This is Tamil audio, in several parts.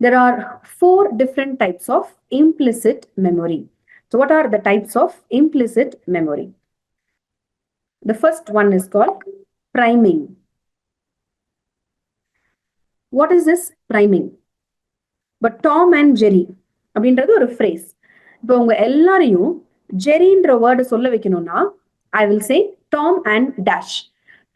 there are four different types of implicit memory. So, what are the types of implicit memory? The first one is called priming. What is this priming? But Tom and Jerry அப்படின்றது ஒரு ஃப்ரேஸ் இப்போ உங்க எல்லாரையும் ஜெரின்ற வேர்டு சொல்ல வைக்கணும்னா I will say Tom and dash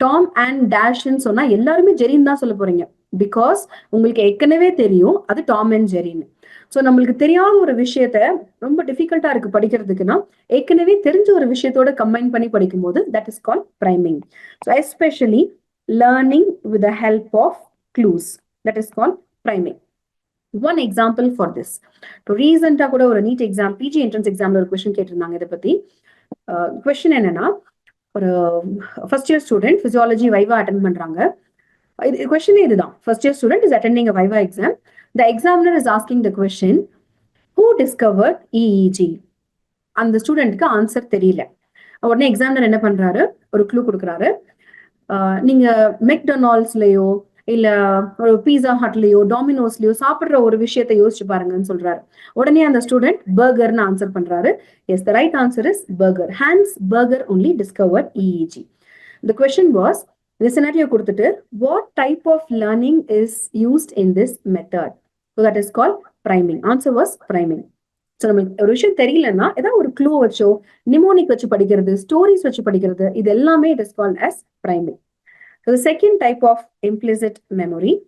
Tom and டேஷ்ன்னு சொன்னா எல்லாருமே ஜெரின்னு தான் சொல்ல போறீங்க. பிகாஸ் உங்களுக்கு ஏற்கனவே தெரியும் அது டாம் அண்ட் ஜெரின்னு ஸோ நம்மளுக்கு தெரியாத ஒரு விஷயத்த ரொம்ப டிஃபிகல்ட்டா இருக்கு படிக்கிறதுக்குன்னா ஏற்கனவே தெரிஞ்ச ஒரு விஷயத்தோட கம்பைன் பண்ணி படிக்கும்போது that is call priming so especially learning with the help of clues that is call priming one example for this இப்போ ரீசெண்டாக கூட ஒரு நீட் எக்ஸாம் பிஜி என்ட்ரன்ஸ் எக்ஸாம்ல ஒரு கொஸ்டின் கேட்டிருந்தாங்க இதை பத்தி. Uh, கொஸ்டின் என்னன்னா ஒரு first year student physiology viva attend பண்றாங்க. இது கொஸ்டின் இதுதான். First year student is attending a viva exam the examiner is asking the question who discover EEG அந்த ஸ்டூடெண்ட்க்கு ஆன்சர் தெரியல. உடனே எக்ஸாமினர் என்ன பண்றாரு? ஒரு க்ளூ கொடுக்குறாரு. நீங்க மெக்டொனால்ட்ஸ்லயோ இல்ல ஒரு பீஸா ஹட்லயோ டாமினோஸ்லயோ சாப்பிடுற ஒரு விஷயத்தை யோசிச்சு பாருங்கன்னு சொல்றாரு. உடனே அந்த ஸ்டூடெண்ட் பர்கர்னு ஆன்சர் பண்றாரு. Yes the right answer is Berger Hans Berger only discover EEG the question was இந்த சினாரியோ கொடுத்துட்டு what type of learning is used in this method that is call priming answer was priming so நம்மளுக்கு ஒரு விஷயம் தெரியலன்னா ஏதாவது ஒரு க்ளூ வச்சோ நிமோனிக் வச்சு படிக்கிறது ஸ்டோரிஸ் வச்சு படிக்கிறது இது எல்லாமே it is call as priming So the second type of implicit memory